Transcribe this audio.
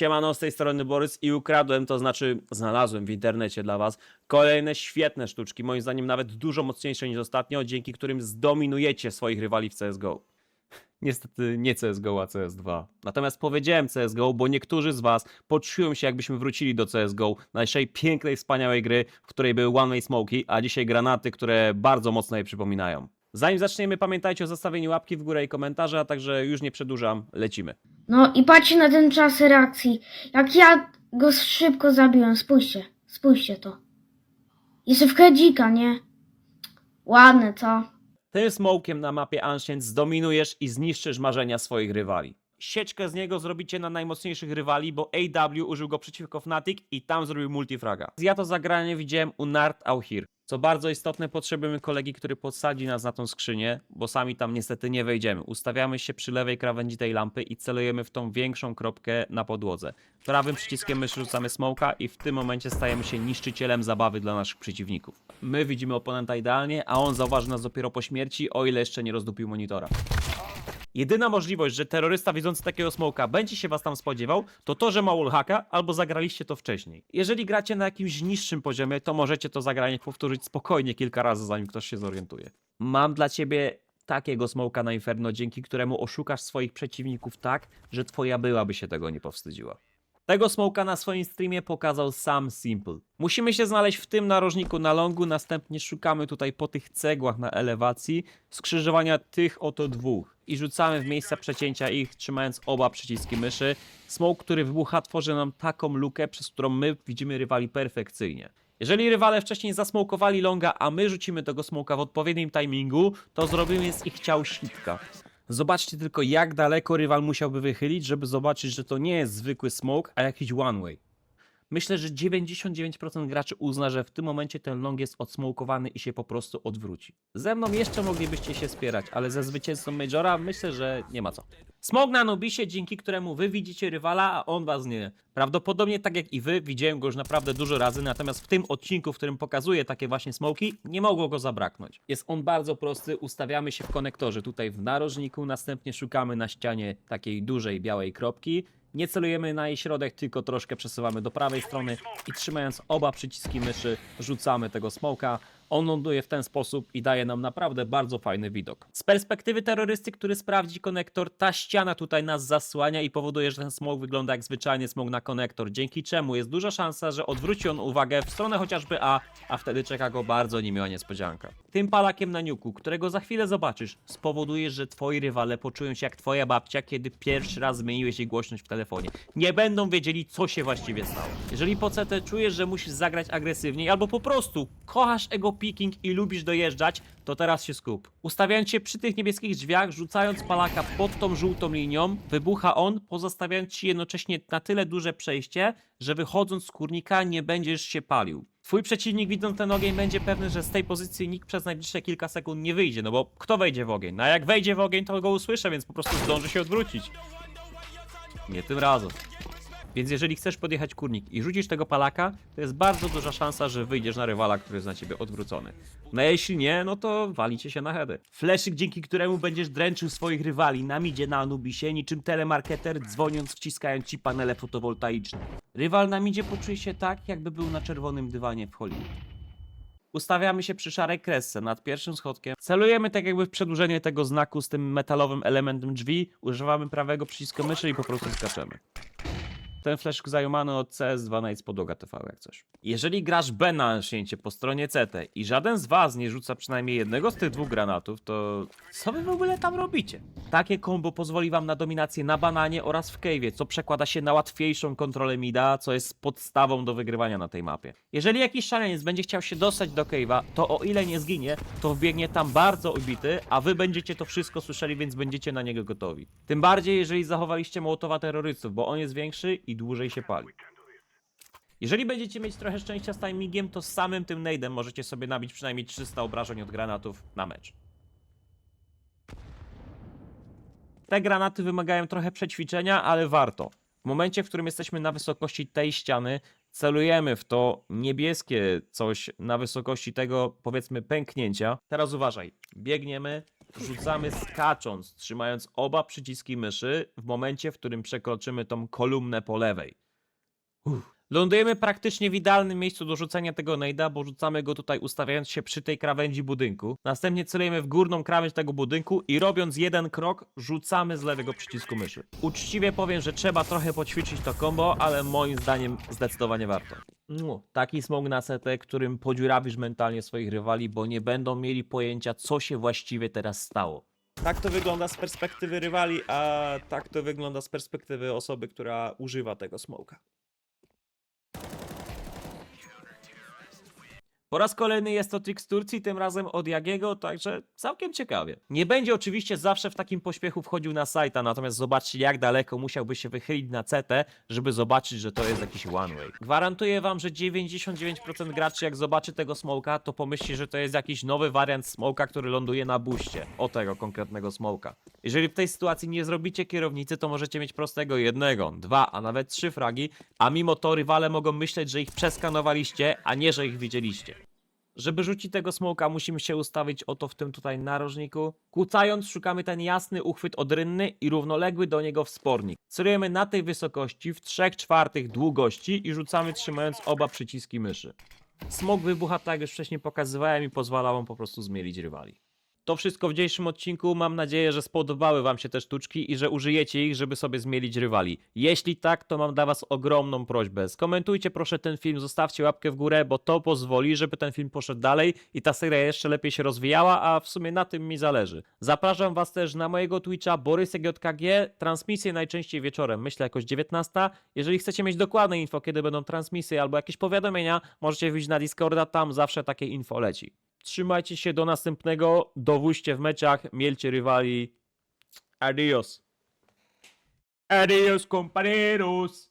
Siemano, z tej strony Borys i ukradłem, to znaczy znalazłem w internecie dla was kolejne świetne sztuczki, moim zdaniem nawet dużo mocniejsze niż ostatnio, dzięki którym zdominujecie swoich rywali w CSGO. Niestety nie CSGO, a CS2. Natomiast powiedziałem CSGO, bo niektórzy z was poczują się jakbyśmy wrócili do CSGO, naszej pięknej, wspaniałej gry, w której były one-way smoki, a dzisiaj granaty, które bardzo mocno je przypominają. Zanim zaczniemy, pamiętajcie o zostawieniu łapki w górę i komentarza, a także już nie przedłużam, lecimy. No i patrzcie na ten czas reakcji. Jak ja go szybko zabiłem, spójrzcie, spójrzcie to. Jeszcze w hedzika, nie? Ładne, co? Tym smokiem na mapie Ancient zdominujesz i zniszczysz marzenia swoich rywali. Sieczkę z niego zrobicie na najmocniejszych rywali, bo AW użył go przeciwko Fnatic i tam zrobił multifraga. Ja to zagranie widziałem u Nart Auhir. Co bardzo istotne, potrzebujemy kolegi, który podsadzi nas na tą skrzynię, bo sami tam niestety nie wejdziemy. Ustawiamy się przy lewej krawędzi tej lampy i celujemy w tą większą kropkę na podłodze. Prawym przyciskiem myszy rzucamy smoka i w tym momencie stajemy się niszczycielem zabawy dla naszych przeciwników. My widzimy oponenta idealnie, a on zauważy nas dopiero po śmierci, o ile jeszcze nie rozdupił monitora. Jedyna możliwość, że terrorysta widzący takiego smoka będzie się was tam spodziewał, to to, że ma wallhacka albo zagraliście to wcześniej. Jeżeli gracie na jakimś niższym poziomie, to możecie to zagranie powtórzyć spokojnie kilka razy, zanim ktoś się zorientuje. Mam dla ciebie takiego smoka na Inferno, dzięki któremu oszukasz swoich przeciwników tak, że twoja byłaby się tego nie powstydziła. Tego smoka na swoim streamie pokazał sam Simple. Musimy się znaleźć w tym narożniku na longu, następnie szukamy tutaj po tych cegłach na elewacji skrzyżowania tych oto dwóch i rzucamy w miejsca przecięcia ich, trzymając oba przyciski myszy. Smoke, który wybucha, tworzy nam taką lukę, przez którą my widzimy rywali perfekcyjnie. Jeżeli rywale wcześniej zasmokowali longa, a my rzucimy tego smoka w odpowiednim timingu, to zrobimy z ich ciał sitka. Zobaczcie tylko, jak daleko rywal musiałby wychylić, żeby zobaczyć, że to nie jest zwykły smoke, a jakiś one way. Myślę, że 99% graczy uzna, że w tym momencie ten long jest odsmokowany i się po prostu odwróci. Ze mną jeszcze moglibyście się spierać, ale ze zwycięzcą Majora myślę, że nie ma co. Smog na Nubisie, dzięki któremu wy widzicie rywala, a on was nie. Prawdopodobnie tak jak i wy, widziałem go już naprawdę dużo razy, natomiast w tym odcinku, w którym pokazuję takie właśnie smoki, nie mogło go zabraknąć. Jest on bardzo prosty, ustawiamy się w konektorze tutaj w narożniku, następnie szukamy na ścianie takiej dużej białej kropki, nie celujemy na jej środek, tylko troszkę przesuwamy do prawej strony i trzymając oba przyciski myszy rzucamy tego smoka. On ląduje w ten sposób i daje nam naprawdę bardzo fajny widok. Z perspektywy terrorysty, który sprawdzi konektor, ta ściana tutaj nas zasłania i powoduje, że ten smok wygląda jak zwyczajny smok na konektor, dzięki czemu jest duża szansa, że odwróci on uwagę w stronę chociażby A, a wtedy czeka go bardzo niemiła niespodzianka. Tym palakiem na niuku, którego za chwilę zobaczysz, spowoduje, że twoi rywale poczują się jak twoja babcia, kiedy pierwszy raz zmieniłeś jej głośność w telefonie. Nie będą wiedzieli, co się właściwie stało. Jeżeli po CT czujesz, że musisz zagrać agresywniej, albo po prostu kochasz ego picking i lubisz dojeżdżać, to teraz się skup. Ustawiając się przy tych niebieskich drzwiach, rzucając palaka pod tą żółtą linią, wybucha on, pozostawiając ci jednocześnie na tyle duże przejście, że wychodząc z kurnika nie będziesz się palił. Twój przeciwnik widząc ten ogień będzie pewny, że z tej pozycji nikt przez najbliższe kilka sekund nie wyjdzie, no bo kto wejdzie w ogień? No a jak wejdzie w ogień, to go usłyszę, więc po prostu zdąży się odwrócić. Nie tym razem. Więc jeżeli chcesz podjechać kurnik i rzucisz tego palaka, to jest bardzo duża szansa, że wyjdziesz na rywala, który jest na ciebie odwrócony. No a jeśli nie, no to walicie się na heady. Fleszyk, dzięki któremu będziesz dręczył swoich rywali na midzie na Anubisie, niczym telemarketer, dzwoniąc, wciskając ci panele fotowoltaiczne. Rywal na midzie poczuje się tak, jakby był na czerwonym dywanie w Hollywood. Ustawiamy się przy szarej kresce nad pierwszym schodkiem. Celujemy tak jakby w przedłużenie tego znaku z tym metalowym elementem drzwi. Używamy prawego przycisku myszy i po prostu skaczemy. Ten fleszk zajumany od CS2 Nights podłoga TV jak coś. Jeżeli grasz B na nasięcie po stronie CT i żaden z was nie rzuca przynajmniej jednego z tych dwóch granatów, to co wy w ogóle tam robicie? Takie combo pozwoli wam na dominację na bananie oraz w cave'ie, co przekłada się na łatwiejszą kontrolę mida, co jest podstawą do wygrywania na tej mapie. Jeżeli jakiś szaleniec będzie chciał się dostać do cave'a, to o ile nie zginie, to wbiegnie tam bardzo ubity, a wy będziecie to wszystko słyszeli, więc będziecie na niego gotowi. Tym bardziej, jeżeli zachowaliście Mołotowa terrorystów, bo on jest większy i dłużej się pali. Jeżeli będziecie mieć trochę szczęścia z timingiem, to z samym tym nade'em możecie sobie nabić przynajmniej 300 obrażeń od granatów na mecz. Te granaty wymagają trochę przećwiczenia, ale warto. W momencie, w którym jesteśmy na wysokości tej ściany, celujemy w to niebieskie coś na wysokości tego, powiedzmy, pęknięcia. Teraz uważaj. Biegniemy, Rzucamy skacząc, trzymając oba przyciski myszy w momencie, w którym przekroczymy tą kolumnę po lewej. Uff. Lądujemy praktycznie w idealnym miejscu do rzucenia tego nejda, bo rzucamy go tutaj ustawiając się przy tej krawędzi budynku. Następnie celujemy w górną krawędź tego budynku i robiąc jeden krok, rzucamy z lewego przycisku myszy. Uczciwie powiem, że trzeba trochę poćwiczyć to combo, ale moim zdaniem zdecydowanie warto. No, taki smog na setę, którym podziurawisz mentalnie swoich rywali, bo nie będą mieli pojęcia, co się właściwie teraz stało. Tak to wygląda z perspektywy rywali, a tak to wygląda z perspektywy osoby, która używa tego smoka. Po raz kolejny jest to trik z Turcji, tym razem od Jagiego, także całkiem ciekawie. Nie będzie oczywiście zawsze w takim pośpiechu wchodził na sajta, natomiast zobaczcie jak daleko musiałby się wychylić na CT, żeby zobaczyć, że to jest jakiś one way. Gwarantuję wam, że 99% graczy jak zobaczy tego smoka, to pomyśli, że to jest jakiś nowy wariant smoka, który ląduje na buście. O tego konkretnego smoka. Jeżeli w tej sytuacji nie zrobicie kierownicy, to możecie mieć prostego jednego, dwa, a nawet trzy fragi, a mimo to rywale mogą myśleć, że ich przeskanowaliście, a nie, że ich widzieliście. Żeby rzucić tego smoka, musimy się ustawić oto w tym tutaj narożniku. Kłócając, szukamy ten jasny uchwyt odrynny i równoległy do niego wspornik. Celujemy na tej wysokości w 3 czwartych długości i rzucamy trzymając oba przyciski myszy. Smok wybucha tak jak już wcześniej pokazywałem i pozwala wam po prostu zmielić rywali. To wszystko w dzisiejszym odcinku. Mam nadzieję, że spodobały Wam się te sztuczki i że użyjecie ich, żeby sobie zmielić rywali. Jeśli tak, to mam dla Was ogromną prośbę. Skomentujcie proszę ten film, zostawcie łapkę w górę, bo to pozwoli, żeby ten film poszedł dalej i ta seria jeszcze lepiej się rozwijała, a w sumie na tym mi zależy. Zapraszam Was też na mojego Twitcha BorysJKG, transmisje najczęściej wieczorem, myślę jakoś 19. Jeżeli chcecie mieć dokładne info, kiedy będą transmisje albo jakieś powiadomienia, możecie wyjść na Discorda, tam zawsze takie info leci. Trzymajcie się do następnego. Dowóźcie w meczach, mielcie rywali. Adios. Adios, compañeros.